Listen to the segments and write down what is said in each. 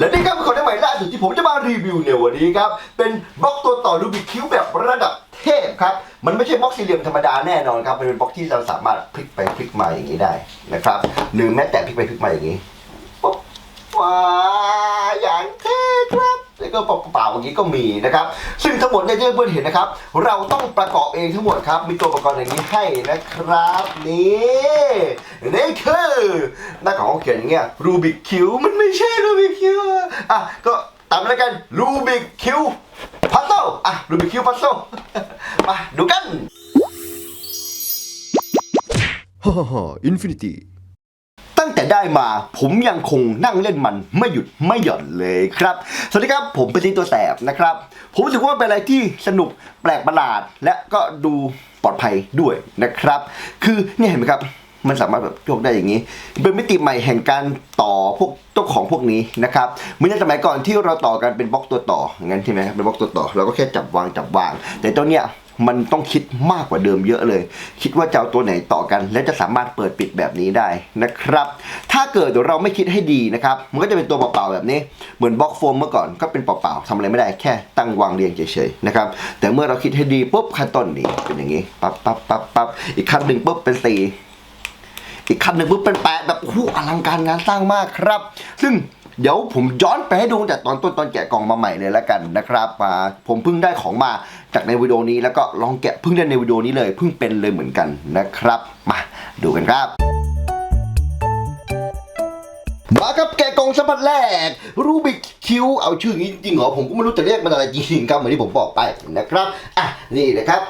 และนี่ครับเป็นของใหม่ล่าสุดที่ผมจะมารีวิวในวันนี้ครับ เป็นบล็อกตัวต่อรูบิคคิวแบบระดับเทพครับ มันไม่ใช่บล็อกสี่เหลี่ยมธรรมดาแน่นอนครับ มันเป็นบล็อกที่เราสามารถพลิกไปพลิกมาอย่างนี้ได้นะครับ หรือแม้แต่พลิกไปพลิกมาอย่างนี้ปุ๊บว้าอย่างเท่ครับ แล้วก็เปล่าๆอย่างนี้ก็มีนะครับ ซึ่งทั้งหมดเนี่ยที่เพื่อนเห็นนะครับ เราต้องประกอบเองทั้งหมดครับ มีตัวอุปกรณ์อย่างนี้ให้นะครับนี่นี่คือหน้าของเขาเขียนอย่างเงี้ยรูบิกคิวมันไม่ใช่รูบิกคิวอะก็ตามแล้วกันรูบิกคิวพัซโซอะรูบิกคิวพัซโซมาดูกันฮ่าฮ่าอินฟินิตี้ แต่ได้มา ผมยังคงนั่งเล่นมันไม่หยุดไม่หย่อนเลยครับ สวัสดีครับผมเป็นตีตัวแสบนะครับ ผมรู้สึกว่าเป็นอะไรที่สนุกแปลกประหลาด และก็ดูปลอดภัยด้วยนะครับ คือเนี่ยเห็นไหมครับมันสามารถแบบโยกได้อย่างนี้ เป็นมิติใหม่แห่งการต่อพวกเจ้าของพวกนี้นะครับเมื่อในสมัยก่อนที่เราต่อกันเป็นบล็อกตัวต่ออย่างนั้นใช่ไหมครับเป็นบล็อกตัวต่อเราก็แค่จับวางจับวาง แต่ตัวเนี้ย มันต้องคิดมากกว่าเดิมเยอะเลย คิดว่าจะเอาตัวไหนต่อกัน และจะสามารถเปิดปิดแบบนี้ได้นะครับ ถ้าเกิดเราไม่คิดให้ดีนะครับ มันก็จะเป็นตัวเปล่าๆแบบนี้ เหมือนบล็อกโฟมเมื่อก่อนก็เป็นเปล่าๆทำอะไรไม่ได้แค่ตั้งวางเรียงเฉยๆนะครับ แต่เมื่อเราคิดให้ดีปุ๊บขั้นต้นนี้เป็นอย่างนี้ปั๊บปั๊บปั๊บปั๊บอีกขั้นหนึ่งปุ๊บเป็นสี่อีกคันหนึ่งปุ๊บเป็นแปดแบบโอ้โหอลังการงานสร้างมากครับ ซึ่ง เดี๋ยวผมย้อนไปให้ดูตั้งแต่ตอนต้นตอนแกะกล่องมาใหม่เลยแล้วกันนะครับมาผมเพิ่งได้ของมาจากในวิดีโอนี้แล้วก็ลองแกะเพิ่งได้ในวิดีโอนี้เลยเพิ่งเป็นเลยเหมือนกันนะครับ มาดูกันครับ มาครับแกะกล่องสัมผัสแรก รูบิกคิวเอาชื่อนี้จริงเหรอ ผมก็ไม่รู้จะเรียกมันอะไรจริงๆครับเหมือนที่ผมบอกไปนะครับ อะ นี่นะครับ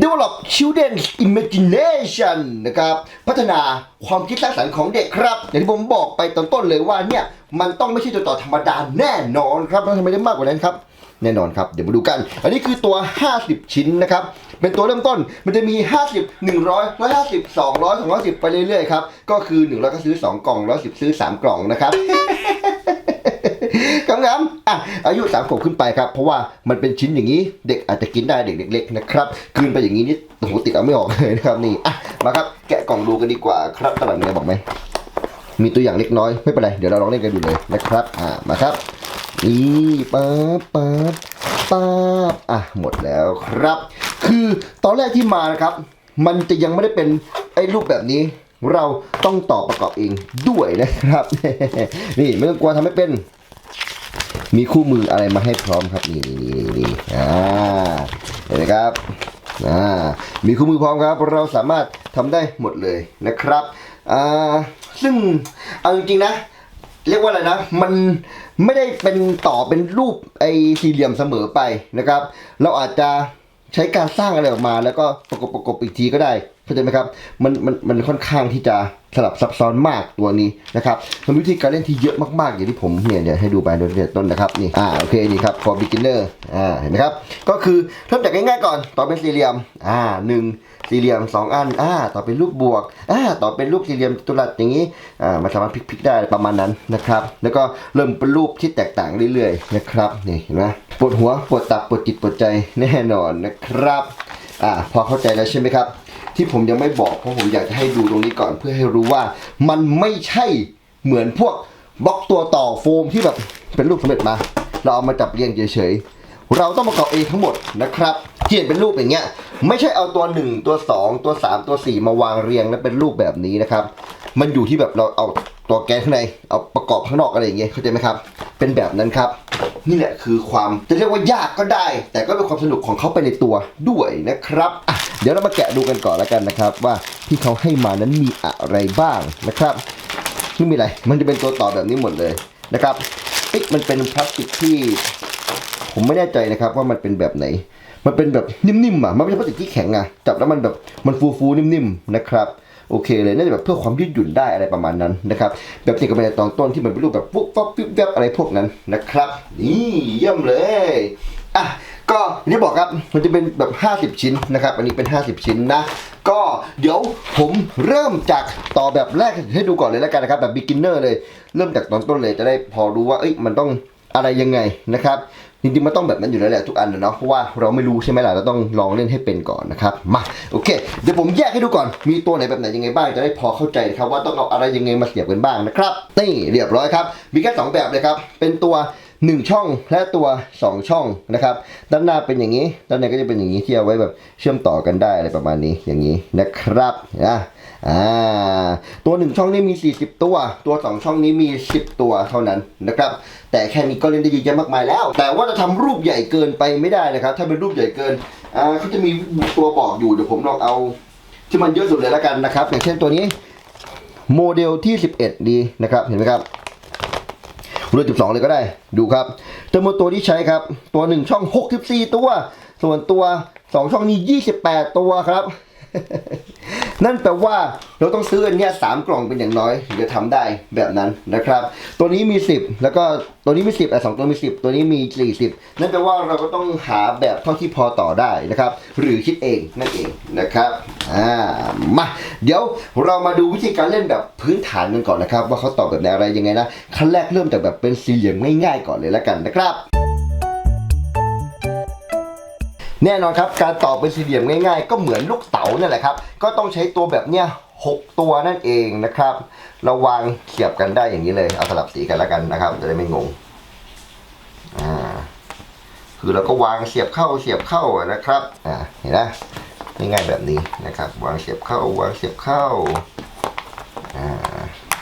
develop children's imagination นะครับ พัฒนาความคิดสร้างสรรค์ของเด็กครับ อย่างที่ผมบอกไปตอนต้นเลยว่าเนี่ย มันต้องไม่ใช่ตัวต่อธรรมดาแน่นอนครับต้องทำไมได้มากกว่านั้นครับ แน่นอนครับ เดี๋ยวมาดูกัน อันนี้คือตัว 50 ชิ้นนะครับ เป็นตัวเริ่มต้น มันจะมี 50 100 150 200 210 ไปเรื่อยๆครับ ก็คือ100ก็ซื้อ 2 กล่อง 110 ซื้อ 3 กล่องนะครับกำงๆอะอายุ3ขวบขึ้นไปครับ เพราะว่ามันเป็นชิ้นอย่างนี้ เด็กอาจจะกินได้เด็กเล็กๆนะครับคืนไปอย่างนี้นี่โอ้โหติดเอาไม่ออกเลยนะครับนี่อะมาครับแกะกล่องดูกันดีกว่าครับตลาดมีอะไรบอกไหมมีตัวอย่างเล็กน้อยไม่เป็นไรเดี๋ยวเราลองเล่นกันดูเลยนะครับอ่ามาครับ นี่ปั๊บปั๊บปั๊บอะหมดแล้วครับ คือตอนแรกที่มานะครับ มันจะยังไม่ได้เป็นไอ้รูปแบบนี้ เราต้องต่อประกอบเองด้วยนะครับ นี่ไม่ต้องกลัวทำไม่เป็น มีคู่มืออะไรมาให้พร้อมครับนี่นี่นี่นี่นี่อ่าเห็นไหมครับอ่ามีคู่มือพร้อมครับ เราสามารถทำได้หมดเลยนะครับอ่าซึ่งเอาจริงๆนะ เรียกว่าอะไรนะ มัน ไม่ได้เป็นต่อเป็นรูปไอ้สี่เหลี่ยมเสมอไปนะครับ เราอาจจะใช้การสร้างอะไรออกมา แล้วก็ประกบประกบอีกทีก็ได้เข้าใจไหมครับมันมันมันค่อนข้างที่จะสลับซับซ้อนมากตัวนี้นะครับมันวิธีการเล่นที่เยอะมากๆอย่างที่ผมเนี่ยเดี๋ยวให้ดูไปโดยต้นนะครับนี่อ่าโอเคนี่ครับ for beginner อ่าเห็นไหมครับก็คือเริ่มจากง่ายๆก่อนต่อเป็นสี่เหลี่ยมอ่าหนึ่ง สี่เหลี่ยมสองอันอ่าต่อเป็นรูปบวกอ่าต่อเป็นรูปสี่เหลี่ยมจัตุรัสอย่างนี้อ่ามันสามารถพลิกๆได้ประมาณนั้นนะครับ แล้วก็เริ่มเป็นรูปที่แตกต่างเรื่อยๆนะครับนี่เห็นไหมปวดหัวปวดตับปวดจิตปวดใจแน่นอนนะครับอ่าพอเข้าใจแล้วใช่ไหมครับ ที่ผมยังไม่บอกเพราะผมอยากจะให้ดูตรงนี้ก่อนเพื่อให้รู้ว่ามันไม่ใช่เหมือนพวกบล็อกตัวต่อโฟมที่แบบเป็นรูปสำเร็จมา เราเอามาจับเรียงเฉยๆ เราต้องประกอบเองทั้งหมดนะครับที่เห็นเป็นรูปอย่างเงี้ย ไม่ใช่เอาตัว 1 ตัว 2 ตัว 3 ตัว 4 มาวางเรียงแล้วเป็นรูปแบบนี้นะครับ มันอยู่ที่แบบเราเอาตัวแกนข้างในเอาประกอบข้างนอกอะไรอย่างเงี้ยเข้าใจไหมครับ เป็นแบบนั้นครับ นี่แหละคือความจะเรียกว่ายากก็ได้ แต่ก็เป็นความสนุกของเขาไปในตัวด้วยนะครับอะเดี๋ยวเรามาแกะดูกันก่อนแล้วกันนะครับ ว่าที่เขาให้มานั้นมีอะไรบ้างนะครับไม่มีอะไรมันจะเป็นตัวต่อแบบนี้หมดเลยนะครับเอ๊ะมันเป็นพลาสติกที่ ผมไม่แน่ใจนะครับว่ามันเป็นแบบไหน มันเป็นแบบนิ่มๆอะมันไม่ใช่พลาสติกที่แข็งอะจับแล้วมันแบบมันฟูๆนิ่มๆนะครับโอเคเลยน่าจะแบบเพื่อความยืดหยุ่นได้อะไรประมาณนั้นนะครับแบบที่กับในตอนต้นที่มันเป็นรูปแบบปุ๊บปั๊บปิ๊บแวบอะไรพวกนั้นนะครับนี่เยี่ยมเลยอะก็อย่างที่บอกครับมันจะเป็นแบบ 50 ชิ้นนะครับ อันนี้เป็น 50 ชิ้นนะ ก็เดี๋ยวผมเริ่มจากต่อแบบแรกให้ดูก่อนเลยแล้วกันนะครับ แบบ beginner เลย เริ่มจากตอนต้นเลยจะได้พอรู้ว่าเอ้ยมันต้องอะไรยังไงนะครับ จริงๆมันต้องแบบนั้นอยู่แล้วแหละทุกอันนะเนาะเพราะว่าเราไม่รู้ใช่ไหมล่ะเราต้องลองเล่นให้เป็นก่อนนะครับมาโอเค เดี๋ยวผมแยกให้ดูก่อนมีตัวไหนแบบไหนยังไงบ้างจะได้พอเข้าใจครับว่าต้องเอาอะไรยังไงมาเสียบกันบ้างนะครับนี่เรียบร้อยครับ มีแค่สองแบบเลยครับเป็นตัว 1 ช่องและตัว 2 ช่องนะครับด้านหน้าเป็นอย่างนี้ด้านในก็จะเป็นอย่างนี้ที่เอาไว้แบบเชื่อมต่อกันได้อะไรประมาณนี้อย่างนี้นะครับนะ อ่าตัว1ช่องนี้มี 40 ตัว ตัว 2 ช่องนี้มี 10 ตัวเท่านั้นนะครับ แต่แค่นี้ก็เล่นได้เยอะแยะมากมายแล้ว แต่ว่าจะทำรูปใหญ่เกินไปไม่ได้นะครับ ถ้าเป็นรูปใหญ่เกินอ่าเขาจะมีตัวบอกอยู่เดี๋ยวผมลองเอา ที่มันเยอะสุดเลยแล้วกันนะครับ อย่างเช่นตัวนี้โมเดลที่ 11 ดีนะครับ เห็นไหมครับรุ่น12 เลยก็ได้ ดูครับจำนวนตัวที่ใช้ครับ ตัว 1 ช่อง 64 ตัว ส่วนตัว 2 ช่องนี้ 28 ตัวครับ นั่นแปลว่าเราต้องซื้ออันเนี้ยสามกล่องเป็นอย่างน้อยถึงจะทำได้แบบนั้นนะครับ ตัวนี้มี 10 แล้วก็ตัวนี้มี 10แต่สองตัวมี 10 ตัวนี้มี 40 นั่นแปลว่าเราก็ต้องหาแบบเท่าที่พอต่อได้นะครับ หรือคิดเองนั่นเองนะครับอ่ามาเดี๋ยวเรามาดูวิธีการเล่นแบบพื้นฐานกันก่อนนะครับ ว่าเขาตอบแบบไหนอะไรยังไงนะขั้นแรกเริ่มจากแบบเป็นสี่เหลี่ยมง่ายๆก่อนเลยแล้วกันนะครับ แน่นอนครับการต่อเป็นสี่เหลี่ยมง่าย ๆ ก็เหมือนลูกเต๋านั่นแหละครับ ก็ต้องใช้ตัวแบบเนี้ยหกตัวนั่นเองนะครับ เราวางเสียบกันได้อย่างนี้เลย เอาสลับสีกันแล้วกันนะครับ จะได้ไม่งงอ่าคือเราก็วางเสียบเข้าเสียบเข้านะครับอ่าเห็นไหมง่ายๆแบบนี้นะครับ วางเสียบเข้าวางเสียบเข้าอ่า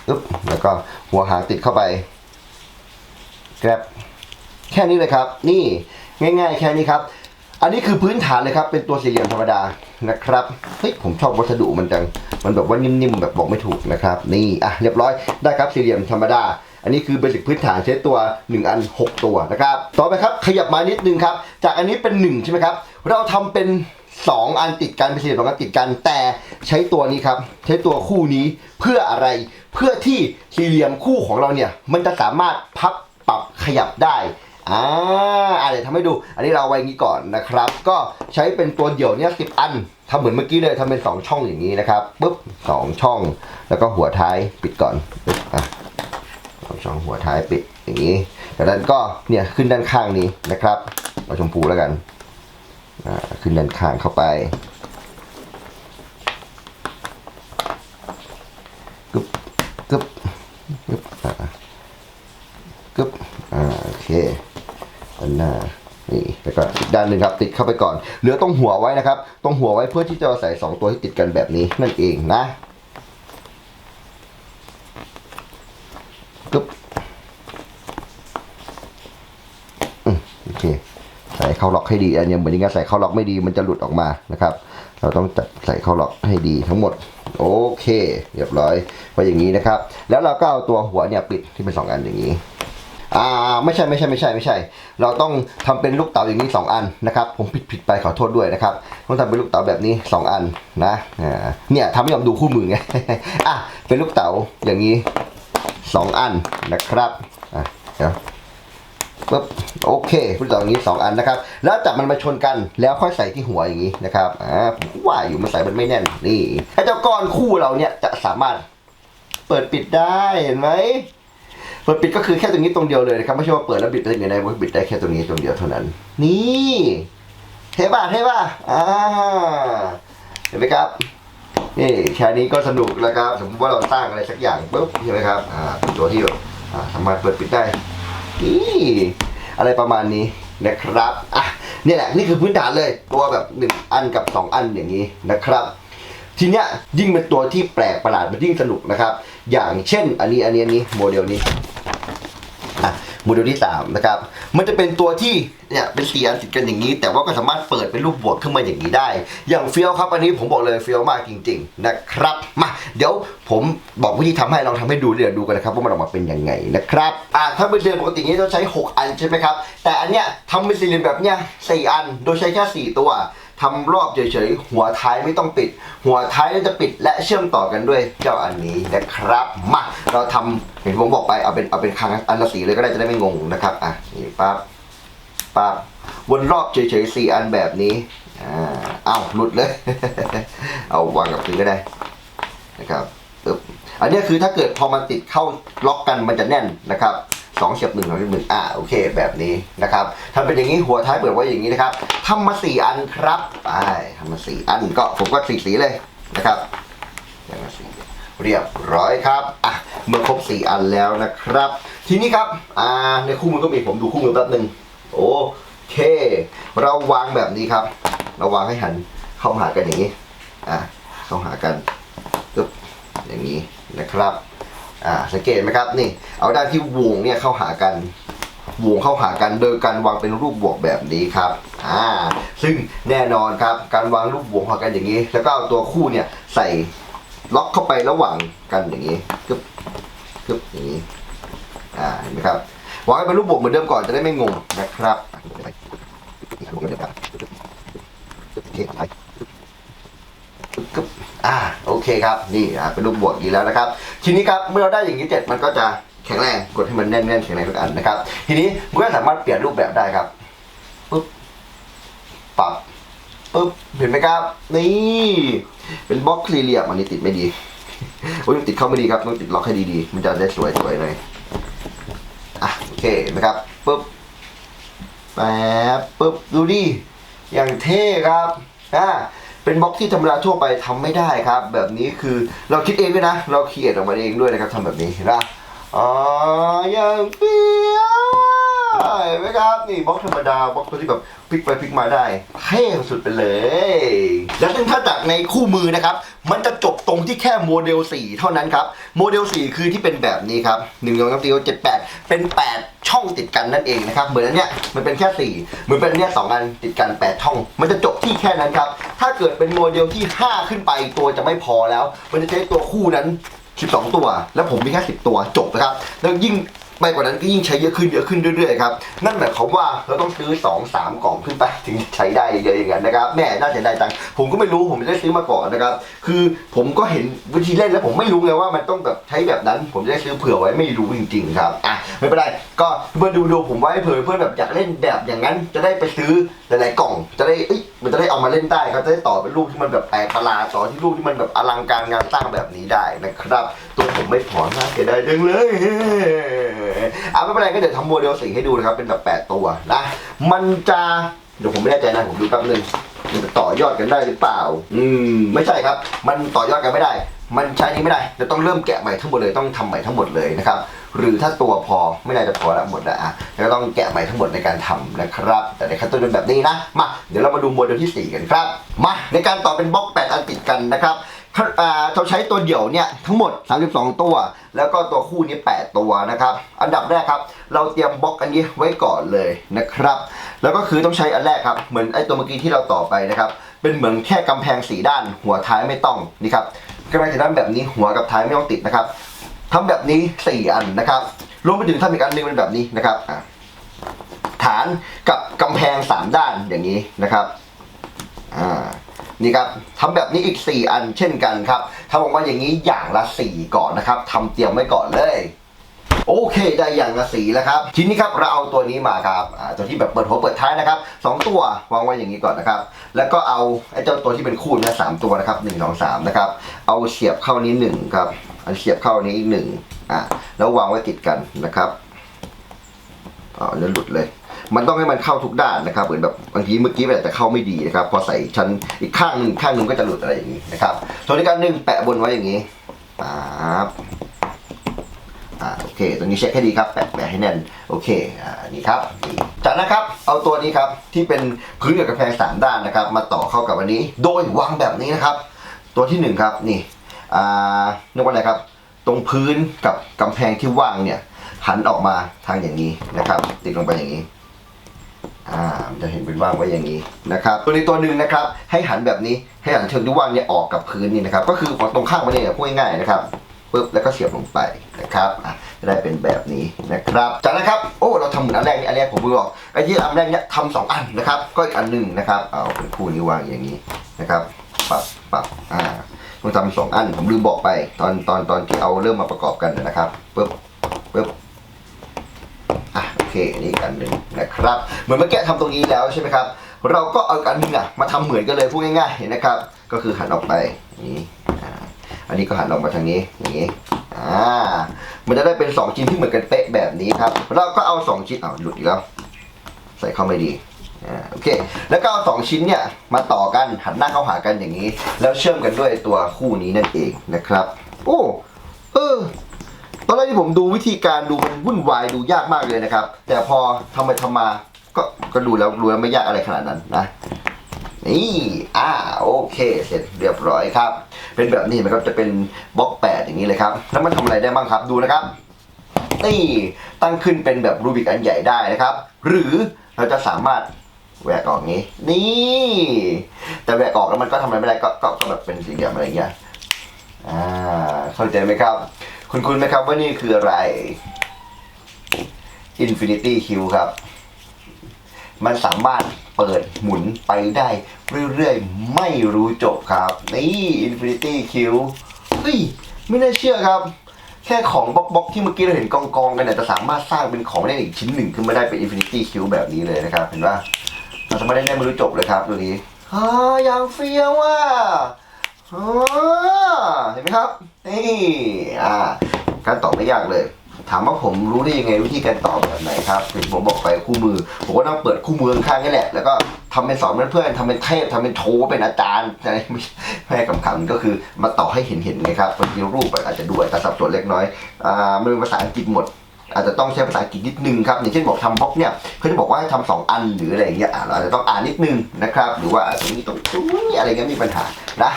อึ๊บแล้วก็หัวหางติดเข้าไปแกรบแค่นี้เลยครับ นี่ง่าย ๆ แค่นี้ครับ อันนี้คือพื้นฐานเลยครับ เป็นตัวสี่เหลี่ยมธรรมดานะครับเฮ้ยผมชอบวัสดุมันจังมันแบบว่านิ่มๆแบบบอกไม่ถูกนะครับ นี่อะเรียบร้อยได้ครับสี่เหลี่ยมธรรมดา อันนี้คือเบสิกพื้นฐานใช้ตัว 1 อัน 6 ตัวนะครับ ต่อไปครับขยับมานิดนึงครับ จากอันนี้เป็น 1 ใช่ไหมครับ เราทำเป็น 2 อันติดกันเป็นสี่เหลี่ยมสองอันติดกันแต่ใช้ตัวนี้ครับ ใช้ตัวคู่นี้เพื่ออะไร เพื่อที่สี่เหลี่ยมคู่ของเราเนี่ยมันจะสามารถพับปรับขยับได้ อ่าอะเดี๋ยวทำให้ดู อันนี้เราไว้อย่างนี้ก่อนนะครับ ก็ใช้เป็นตัวเดี่ยวเนี่ยสิบอันทำเหมือนเมื่อกี้เลยทำเป็นสองช่องอย่างนี้นะครับปุ๊บสองช่อง แล้วก็หัวท้ายปิดก่อนปึ๊บอะสองช่องหัวท้ายปิดอย่างนี้จากนั้นก็เนี่ยขึ้นด้านข้างนี้นะครับเอาชมพูแล้วกันอ่าขึ้นด้านข้างเข้าไปกึบกึบกึบอ่ากึ๊บอ่าโอเค อันหน้านี่แล้วก็อีกด้านหนึ่งครับติดเข้าไปก่อนเหลือตรงหัวไว้นะครับ ตรงหัวไว้เพื่อที่จะใส่สองตัวที่ติดกันแบบนี้นั่นเองนะกึ๊บอืมโอเคใส่เข้าล็อกให้ดีอันนี้เหมือนกันใส่เข้าล็อกไม่ดีมันจะหลุดออกมานะครับ เราต้องจัดใส่เข้าล็อกให้ดีทั้งหมดโอเคเรียบร้อยไว้อย่างนี้นะครับ แล้วเราก็เอาตัวหัวเนี่ยปิดที่เป็นสองอันอย่างนี้ อ่าไม่ใช่ไม่ใช่ไม่ใช่ไม่ใช่ เราต้องทำเป็นลูกเต๋าอย่างนี้ 2 อันนะครับ ผมผิดผิดไปขอโทษด้วยนะครับ ต้องทำเป็นลูกเต๋าแบบนี้ 2 อันนะเนี่ยทำให้ยอมดูคู่มือไงอะเป็นลูกเต๋าอย่างนี้ 2 อันนะครับอะเดี๋ยวปึ๊บโอเคลูกเต๋าอย่างนี้ 2 อันนะครับ แล้วจับมันมาชนกันแล้วค่อยใส่ที่หัวอย่างนี้นะครับอ่าผมว่าอยู่มันใส่มันไม่แน่นนี่ไอ้เจ้าก้อนคู่เราเนี่ยจะสามารถเปิดปิดได้เห็นไหม เปิดปิดก็คือแค่ตรงนี้ตรงเดียวเลยนะครับไม่ใช่ว่าเปิดแล้วบิดได้ยังไงบิดได้แค่ตรงนี้ตรงเดียวเท่านั้น นี่เท่ป่ะเท่ป่ะอ่าเห็นไหมครับนี่แค่นี้ก็สนุกแล้วครับสมมติว่าเราสร้างอะไรสักอย่างปุ๊บใช่ไหมครับอ่าเป็นตัวที่แบบอ่าสามารถเปิดปิดได้นี่อะไรประมาณนี้นะครับอะนี่แหละนี่คือพื้นฐานเลยตัวแบบหนึ่งอันกับสองอันอย่างนี้นะครับทีเนี้ยยิ่งเป็นตัวที่แปลกประหลาดมันยิ่งสนุกนะครับ อย่างเช่น อันนี้อันนี้อันนี้โมเดลนี้ อะโมเดลที่สามนะครับมันจะเป็นตัวที่เนี่ยเป็นสี่อันติดกันอย่างนี้ แต่ว่าก็สามารถเปิดเป็นรูปบวกขึ้นมาอย่างนี้ได้ อย่างเฟี้ยวครับอันนี้ผมบอกเลยเฟี้ยวมากจริง ๆนะครับมาเดี๋ยวผมบอกวิธีทำให้ลองทำให้ดูเดี๋ยวดูกันนะครับว่ามันออกมาเป็นยังไงนะครับอะถ้าเป็นเรียนปกตินี้ต้องใช้ 6 อันใช่ไหมครับแต่อันเนี้ยทำเป็นสี่เหลี่ยมแบบเนี้ยสี่อันโดยใช้แค่สี่ตัว ทำรอบเฉยๆ หัวท้ายไม่ต้องปิด หัวท้ายจะปิดและเชื่อมต่อกันด้วยเจ้าอันนี้นะครับ มาเราทำเห็นผมบอกไปเอาเป็นเอาเป็นครั้งอันละสีเลยก็ได้จะได้ไม่งงนะครับอะนี่ปั๊บปั๊บวนรอบเฉยๆสี่อันแบบนี้อ่าเอ้าหลุดเลย เอาวางกับพื้นก็ได้นะครับอันนี้คือถ้าเกิดพอมันติดเข้าล็อกกันมันจะแน่นนะครับ สองเสียบหนึ่งสองเสียบหนึ่งอ่าโอเค แบบนี้นะครับทำเป็นอย่างนี้หัวท้ายเปิดไว้อย่างนี้นะครับทำมาสี่อันครับไปทำมาสี่อันก็ผมก็สีสีเลยนะครับอย่าสีเรียบร้อยครับอะเมื่อครบสี่อันแล้วนะครับ ทีนี้ครับอ่าในคู่มือก็มีผมดูคู่มือแป๊บหนึ่งโอเค เราวางแบบนี้ครับ เราวางให้หันเข้าหากันอย่างนี้อะเข้าหากันปึ๊บอย่างนี้นะครับ อ่าสังเกตไหมครับนี่ เอาด้านที่วงเนี่ยเข้าหากันวงเข้าหากันโดยการวางเป็นรูปบวกแบบนี้ครับอ่าซึ่งแน่นอนครับการวางรูปบวกเข้ากันอย่างนี้ แล้วก็เอาตัวคู่เนี่ยใส่ล็อกเข้าไประหว่างกันอย่างนี้กึบกึบอย่างนี้อ่าเห็นไหมครับวางให้เป็นรูปบวกเหมือนเดิมก่อนจะได้ไม่งงนะครับโอเคไป อ่าโอเคครับนี่อ่าเป็นรูปบวกอีกแล้วนะครับ ทีนี้ครับเมื่อเราได้อย่างนี้เสร็จมันก็จะแข็งแรงกดให้มันแน่นๆแข็งแรงทุกอันนะครับ ทีนี้มันก็สามารถเปลี่ยนรูปแบบได้ครับปุ๊บปรับปุ๊บเห็นไหมครับ นี่ เป็นบล็อกสี่เหลี่ยมอันนี้ติดไม่ดีโอ้ยติดเข้าไม่ดีครับต้องติดล็อกให้ดีๆมันจะได้สวยๆหน่อยอะโอเคนไหมครับปุ๊บแป๊บปุ๊บดูดิอย่างเท่ครับอ่า เป็นบล็อกที่ธรรมดาทั่วไปทำไม่ได้ครับ แบบนี้คือเราคิดเองด้วยนะ เราเขียนออกมาเองด้วยนะครับทำแบบนี้นะอ๋ออย่างเปียว เห็นไหมครับนี่บล็อกธรรมดาบล็อกตัวที่แบบพลิกไปพลิกมาได้เท่สุดไปเลย แล้วซึ่งถ้าจากในคู่มือนะครับ มันจะจบตรงที่แค่โมเดล 4 เท่านั้นครับโมเดล 4 คือที่เป็นแบบนี้ครับ1 2 3 4 6 7 8เป็น 8 ช่องติดกันนั่นเองนะครับเหมือนอันเนี้ยมันเป็นแค่ 4 เหมือนเป็นอันเนี้ยสองอันติดกัน 8 ช่อง มันจะจบที่แค่นั้นครับถ้าเกิดเป็นโมเดลที่ 5 ขึ้นไปตัวจะไม่พอแล้ว มันจะใช้ตัวคู่นั้น 12 ตัว แล้วผมมีแค่ 10 ตัวจบนะครับแล้วยิ่ง ไปกว่านั้นก็ยิ่งใช้เยอะขึ้นเยอะขึ้นเรื่อยๆครับนั่นหมายความว่าเราต้องซื้อ 2 3 กล่องขึ้นไปถึงใช้ได้เยอะอย่างนั้นนะครับแม่น่าเสียดายจังผมก็ไม่รู้ผมไม่ได้ซื้อมาก่อนนะครับคือผมก็เห็นวิธีเล่นแล้วผมไม่รู้ไงว่ามันต้องแบบใช้แบบนั้น ผมจะได้ซื้อเผื่อไว้ไม่รู้จริง ๆ ครับอะไม่เป็นไรก็เพื่อนดูดูผมไว้เผื่อเพื่อนแบบอยากเล่นแบบอย่างนั้น จะได้ไปซื้อหลายๆกล่อง จะได้เอ้ยมันจะได้เอามาเล่นได้ครับจะได้ต่อเป็นรูปที่มันแบบแปลกประหลาดต่อที่รูปที่มันแบบอลังการงานสร้างแบบนี้ได้นะครับ ตัวผมไม่พอน่าเสียดายจังเลยอะไม่เป็นไรก็เดี๋ยวทำโมเดลสีให้ดูนะครับ เป็นแบบแปดตัวนะ มันจะเดี๋ยวผมไม่แน่ใจนะผมดูแป๊บนึงมันจะต่อยอดกันได้หรือเปล่า อืม ไม่ใช่ครับ มันต่อยอดกันไม่ได้ มันใช้นี้ไม่ได้จะต้องเริ่มแกะใหม่ทั้งหมดเลย ต้องทำใหม่ทั้งหมดเลยนะครับ หรือถ้าตัวพอไม่น่าจะพอละหมดละอะแล้วก็ต้องแกะใหม่ทั้งหมดในการทำนะครับ แต่ในขั้นต้นเป็นแบบนี้นะ มา เดี๋ยวเรามาดูโมเดลที่ 4 กันครับ มา ในการต่อเป็นบล็อก 8 อันติดกันนะครับ เราใช้ตัวเดี่ยวเนี่ยทั้งหมด 32 ตัว แล้วก็ตัวคู่นี้ 8 ตัวนะครับ อันดับแรกครับ เราเตรียมบล็อกอันนี้ไว้ก่อนเลยนะครับ แล้วก็คือต้องใช้อันแรกครับ เหมือนไอ้ตัวเมื่อกี้ที่เราต่อไปนะครับ เป็นเหมือนแค่กำแพงสีด้าน หัวท้ายไม่ต้องนี่ครับกำแพงสีด้านแบบนี้หัวกับท้ายไม่ต้องติดนะครับทำแบบนี้ 4 อันนะครับ รวมไปถึงทำอีกอันหนึงเป็นแบบนี้นะครับฐานกับกำแพง 3 ด้านอย่างนี้นะครับ อ่า นี่ครับทำแบบนี้อีก 4 อันเช่นกันครับทำออกมาอย่างนี้อย่างละ 4 ก่อนนะครับทำเตรียมไว้ก่อนเลยโอเคได้อย่างละสีแล้วครับ ทีนี้ครับเราเอาตัวนี้มาครับตัวที่แบบเปิดหัวเปิดท้ายนะครับสองตัววางไว้อย่างนี้ก่อนนะครับ แล้วก็เอาไอ้เจ้าตัวที่เป็นคู่นี่ยสามตัวนะครับหนึ่งสองสามนะครับ เอาเสียบเข้านี้หนึ่งครับเอาเสียบเข้านี้อีกหนึ่งอ่าแล้ววางไว้ติดกันนะครับอ๋อเนื้อหลุดเลย มันต้องให้มันเข้าทุกด้านนะครับเหมือนแบบบางทีเมื่อกี้มันอาจจะเข้าไม่ดีนะครับ พอใส่ชั้นอีกข้างหนึ่งข้างหนึ่งก็จะหลุดอะไรอย่างนี้นะครับส่วนในการหนึ่งแปะบนไว้อย่างนี้ปั๊บอ่าโอเคตัวนี้เช็คให้ดีครับแปะแปะให้แน่นโอเคอ่านี่ครับจากนั้นครับเอาตัวนี้ครับที่เป็นพื้นกับกระแพงสามด้านนะครับ มาต่อเข้ากับอันนี้ โดยวางแบบนี้นะครับ ตัวที่หนึ่งครับนี่อ่าเรียกว่าอะไรครับ ตรงพื้นกับกำแพงที่ว่างเนี่ยหันออกมาทางอย่างนี้นะครับ ติดลงไปอย่างนี้ อ่าจะเห็นเป็นว่างไว้อย่างนี้นะครับตัวนี้ตัวหนึ่งนะครับให้หันแบบนี้ให้หันเชิงที่ว่างเนี่ยออกกับพื้นนี่นะครับก็คือของตรงข้างมันเนี่ยพูดง่ายๆนะครับปุ๊บแล้วก็เสียบลงไปนะครับอะจะได้เป็นแบบนี้นะครับ จากนั้นครับโอ้เราทำเหมือนอันแรกนี่อันแรกผมบอกไอ้ที่อันแรกเนี่ยทำสองอันนะครับ ก็อีกอันหนึ่งนะครับเอาเป็นคู่นี้วางอย่างนี้นะครับปับปับอ่าต้องทำสองอันผมลืมบอกไปตอนตอนตอนที่เอาเริ่มมาประกอบกันนะครับปุ๊บปุ๊บอะ นนี่อีกอันหนึ่งนะครับ เหมือนเมื่อกี้ทำตรงนี้แล้วใช่ไหมครับ เราก็เอาอันหนึงอะมาทำเหมือนกันเลยพูดง่ายๆนะครับ ก็คือหันออกไปนี้อ่าอันนี้ก็หันออกมาทางนี้อย่างนี้อ่ามันจะได้เป็น 2 ชิ้นที่เหมือนกันเป๊ะแบบนี้ครับ เราก็เอา 2 ชิ้นอ้าวหลุดอีกแล้วใส่เข้าไม่ดีอ่าโอเค แล้วก็เอาสองชิ้นเนี่ยมาต่อกันหันหน้าเข้าหากันอย่างนี้ แล้วเชื่อมกันด้วยตัวคู่นี้นั่นเองนะครับ โอ้ เออ อนแรกที่ผมดูวิธีการดูมันวุ่นวายดูยากมากเลยนะครับ แต่พอทำไปทำมาก็ก็ดูแล้วดูแล้วไม่ยากอะไรขนาดนั้นนะนี่อ่าโอเค เสร็จเรียบร้อยครับ เป็นแบบนี้นะครับจะเป็นบล็อกแปดอย่างนี้เลยครับ แล้วมันทำอะไรได้บ้างครับดูนะครับนี่ตั้งขึ้นเป็นแบบรูบิกอันใหญ่ได้นะครับ หรือเราจะสามารถแหวกออกงี้ นี่ แต่แหวกออกแล้วมันก็ทำอะไรไม่ได้ก็ก็แบบเป็นสี่เหลี่ยมอะไรอย่างเงี้ยอ่าเข้าใจไหมครับ คุณคุณไหมครับว่านี่คืออะไร Infinity Q ครับ มันสามารถเปิดหมุนไปได้เรื่อยๆ ไม่รู้จบครับ นี่ Infinity Q เฮ้ย ไม่น่าเชื่อครับ แค่ของบล็อกบล็อกที่เมื่อกี้เราเห็นกองกองๆกันเนี่ยจะสามารถสร้างเป็นของได้อีกชิ้นหนึ่งขึ้นมาได้เป็น Infinity Q แบบนี้เลยนะครับ เห็นปะมันสามารถได้ได้ไม่รู้จบเลยครับตัวนี้ฮ่าอย่างเฟี้ยวอะเห็นไหมครับ นี่อ่าการตอบไม่ยากเลย ถามว่าผมรู้ได้ยังไงวิธีการตอบแบบไหนครับถึงผมบอกไปคู่มือ ผมก็ต้องเปิดคู่มือข้างนี่แหละ แล้วก็ทำเป็นสอนเพื่อนๆทำเป็นเทพทำเป็นโทเป็นอาจารย์อะไรไม่ให้คำๆก็คือมาต่อให้เห็นๆไงครับบางทีรูปอาจจะดูอาจจะสับสนเล็กน้อยอ่ามันเป็นภาษาอังกฤษหมดอาจจะต้องใช้ภาษาอังกฤษนิดนึงครับอย่างเช่นบอกทำบล็อกเนี่ยเขาจะบอกว่าให้ทำสองอันหรืออะไรอย่างเงี้ยเราอาจจะต้องอ่านนิดนึงนะครับ หรือว่าตรงนี้ตรงนี้อะไรเงี้ยมีปัญหานะ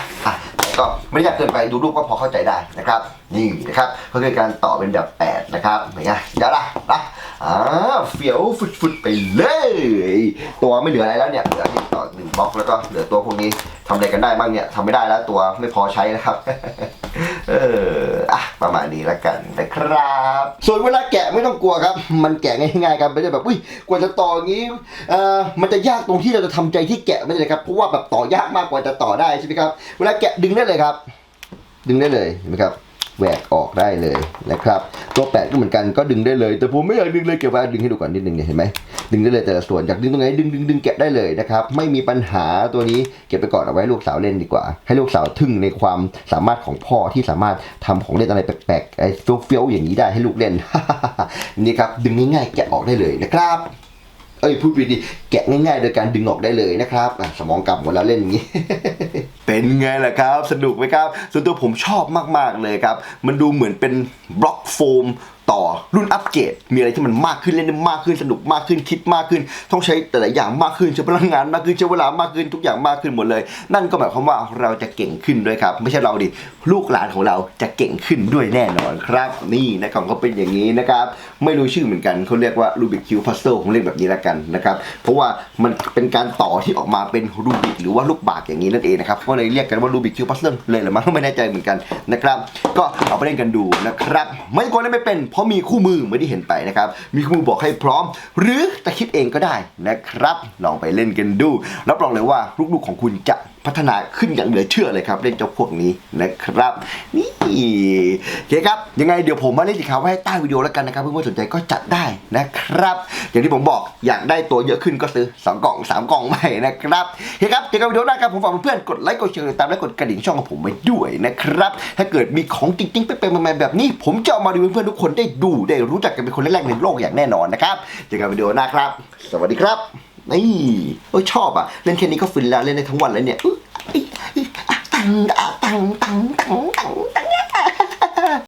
ก็ไม่ได้ยากเกินไปดูรูปก็พอเข้าใจได้นะครับนี่นะครับก็คือการต่อเป็นแบบแปดนะครับเห็นไงเดี๋ยวละนะอ่าเฟี้ยวฟุดๆไปเลย ตัวไม่เหลืออะไรแล้วเนี่ยเหลือที่ต่อหนึ่งบล็อกแล้วก็เหลือตัวพวกนี้ทำอะไรกันได้บ้างเนี่ยทำไม่ได้แล้วตัวไม่พอใช้นะครับเออ ประมาณนี้แล้วกันนะครับ ส่วนเวลาแกะไม่ต้องกลัวครับ มันแกะง่ายๆกันไม่ได้แบบอุ้ยกว่าจะต่ออย่างนี้เอ่อมันจะยากตรงที่เราจะทำใจที่แกะไม่ใช่ครับเพราะว่าแบบต่อยากมากกว่าจะต่อได้ใช่ไหมครับเวลาแกะดึงได้เลยครับ ดึงได้เลยเห็นไหมครับแหวกออกได้เลยนะครับ ตัวแปดก็เหมือนกันก็ดึงได้เลย แต่ผมไม่อยากดึงเลยเก็บไว้ดึงให้ดูก่อนนิดนึงเนี่ยเห็นไหม ดึงได้เลยแต่ละส่วนอยากดึงตรงไหนดึงดึงดึงแกะได้เลยนะครับไม่มีปัญหาตัวนี้เก็บไปก่อนเอาไว้ลูกสาวเล่นดีกว่า ให้ลูกสาวทึ่งในความสามารถของพ่อที่สามารถทำของเล่นอะไรแปลกๆไอ้เฟี้ยวๆอย่างนี้ได้ให้ลูกเล่นนี่ครับดึงง่ายๆแกะออกได้เลยนะครับเอ้ยพูดผิดดีแกะง่ายๆ โดยการดึงออกได้เลยนะครับสมองกลับหมดแล้วเล่นอย่างนี้ เป็นไงล่ะครับ สนุกไหมครับ ส่วนตัวผมชอบมากๆเลยครับ มันดูเหมือนเป็นบล็อกโฟม ต่อรุ่นอัปเกรดมีอะไรที่มันมากขึ้นเล่นได้มากขึ้นสนุกมากขึ้นคิดมากขึ้น ต้องใช้แต่ละอย่างมากขึ้นใช้พลังงานมากขึ้นใช้เวลามากขึ้นทุกอย่างมากขึ้นหมดเลย นั่นก็หมายความว่าเราจะเก่งขึ้นด้วยครับ ไม่ใช่เราดิลูกหลานของเราจะเก่งขึ้นด้วยแน่นอนครับ นี่นะของเขาเป็นอย่างนี้นะครับไม่รู้ชื่อเหมือนกันเขาเรียกว่า Rubik Cube Puzzle ผมเรียกแบบนี้ละกันนะครับเพราะว่ามันเป็นการต่อที่ออกมาเป็นรูบิกหรือว่าลูกบากอย่างนี้นั่นเองนะครับก็เลยเรียกกันว่า Rubik Cube Puzzle เลยหรือมั้งไม่แน่ใจเหมือนกันนะครับก็เอาไปเล่นกันดูนะครับไม่ควเล่นไม่เป็นราะมีคู่มือไม่ได้เห็นไปนะครับ มีคู่มือบอกให้พร้อม หรือจะคิดเองก็ได้นะครับ ลองไปเล่นกันดู รับรองเลยว่าลูกๆของคุณจะ พัฒนาขึ้นอย่างเหลือเชื่อเลยครับเล่นเจ้าพวกนี้นะครับ นี่โอเคครับยังไงเดี๋ยวผมมาเล่นสีขาวไว้ให้ใต้วิดีโอแล้วกันนะครับเพื่อนๆสนใจก็จัดได้นะครับ อย่างที่ผมบอกอยากได้ตัวเยอะขึ้นก็ซื้อ 2 กล่อง 3 กล่องใหม่นะครับโอเคครับเจอกันวิดีโอหน้าครับผมฝากเพื่อนๆกดไลค์กดแชร์ติดตามและกดกระดิ่งช่องของผมไว้ด้วยนะครับถ้าเกิดมีของจริงๆเป๊ะๆใหม่ๆแบบนี้ ผมจะเอามาดูให้เพื่อนๆทุกคนได้ดูได้รู้จักกันเป็นคนแรกๆในโลกอย่างแน่นอนนะครับเจอกันวิดีโอหน้าครับ สวัสดีครับ นี่โอ้ชอบอะ เล่นแค่นี้ก็ฟินแล้วเล่นในทั้งวันเลยเนี่ยตังตังตังตังตังตัง